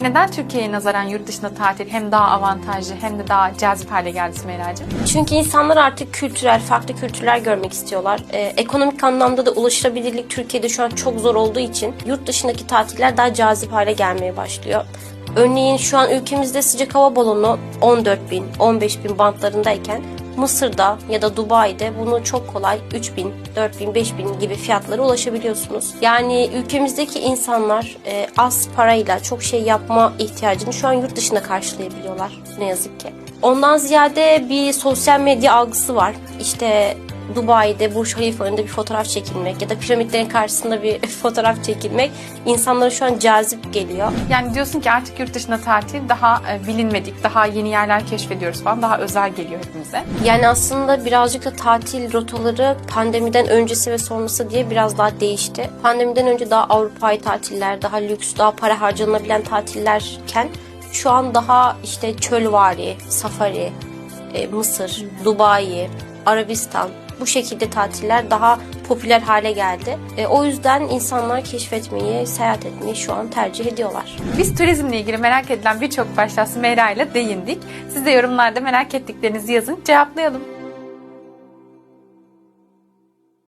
Neden Türkiye'ye nazaran yurt dışında tatil hem daha avantajlı hem de daha cazip hale geldi Sümeyra'cığım? Çünkü insanlar artık kültürel, farklı kültürler görmek istiyorlar. Ee, ekonomik anlamda da ulaşılabilirlik Türkiye'de şu an çok zor olduğu için yurt dışındaki tatiller daha cazip hale gelmeye başlıyor. Örneğin şu an ülkemizde sıcak hava balonu 14 bin, 15 bin bantlarındayken Mısır'da ya da Dubai'de bunu çok kolay 3 bin, 4 bin, 5 bin gibi fiyatlara ulaşabiliyorsunuz. Yani ülkemizdeki insanlar e, az parayla çok şey yapma ihtiyacını şu an yurt dışında karşılayabiliyorlar ne yazık ki. Ondan ziyade bir sosyal medya algısı var. İşte Dubai'de Burj Khalifa önünde bir fotoğraf çekilmek ya da piramitlerin karşısında bir fotoğraf çekilmek insanlara şu an cazip geliyor. Yani diyorsun ki artık yurt dışında tatil daha e, bilinmedik, daha yeni yerler keşfediyoruz falan, daha özel geliyor hepimize. Yani aslında birazcık da tatil rotaları pandemiden öncesi ve sonrası diye biraz daha değişti. Pandemiden önce daha Avrupa'yı tatiller, daha lüks, daha para harcanabilen tatillerken şu an daha işte çölvari, safari, e, Mısır, Dubai, Arabistan bu şekilde tatiller daha popüler hale geldi. E, o yüzden insanlar keşfetmeyi, seyahat etmeyi şu an tercih ediyorlar. Biz turizmle ilgili merak edilen birçok başlığa Sümeyra ile değindik. Siz de yorumlarda merak ettiklerinizi yazın, cevaplayalım.